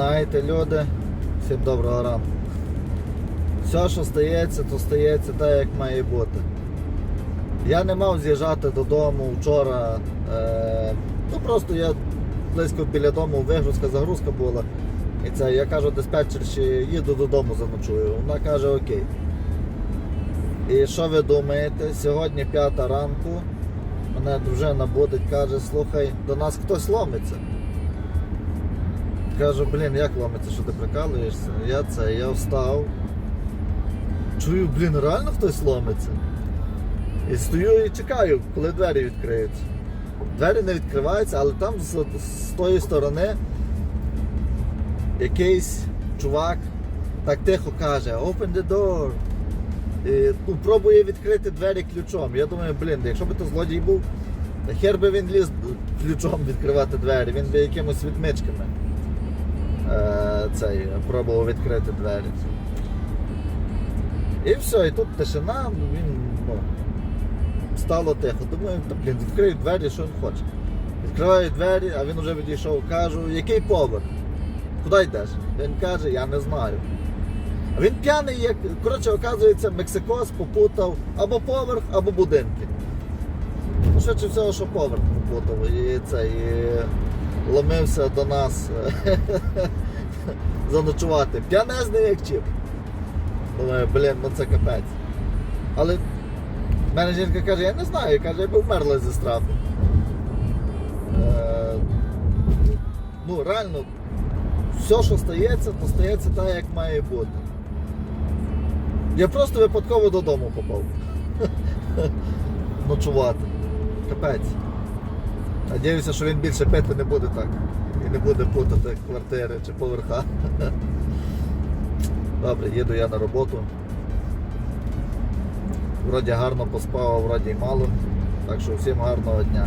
Знаєте, люди, всім доброго ранку. Все, що стається, то стається так, як має бути. Я не мав з'їжджати додому вчора. Е, ну просто я близько біля дому вигрузка, загрузка була. І це я кажу диспетчерші, їду додому заночую. Вона каже окей. І що ви думаєте? Сьогодні п'ята ранку. Мене дружина будить, каже, слухай, до нас хтось ломиться. Кажу, блін, як ломиться, що ти прикалуєшся? Я це, я встав. Чую, блін, реально хтось ломиться. І стою і чекаю, коли двері відкриються. Двері не відкриваються, але там з, з тої сторони якийсь чувак так тихо каже, open the door. І, ну, пробує відкрити двері ключом. Я думаю, блін, якщо б то злодій був, хер би він ліз ключом відкривати двері, він би якимось відмичками цей, пробував відкрити двері. І все, і тут тишина, він ну, стало тихо. Думаю, та блін, відкрию двері, що він хоче. Відкриваю двері, а він вже відійшов, кажу, який поверх? Куди йдеш? Він каже, я не знаю. А він п'яний, як, коротше, оказується, Мексикос попутав або поверх, або будинки. Швидше всього, що поверх попутав. І це, і ломився до нас заночувати. П'янезний як чіп. Думаю, блін, ну це капець. Але в мене жінка каже, я не знаю, каже, я би вмерла зі страху. Е, ну, реально, все, що стається, то стається так, як має бути. Я просто випадково додому попав. Ночувати. Капець. Надіюся, що він більше пити не буде так. І не буде путати квартири чи поверха. Добре, їду я на роботу. Вроді гарно поспав, вроді й мало. Так що всім гарного дня.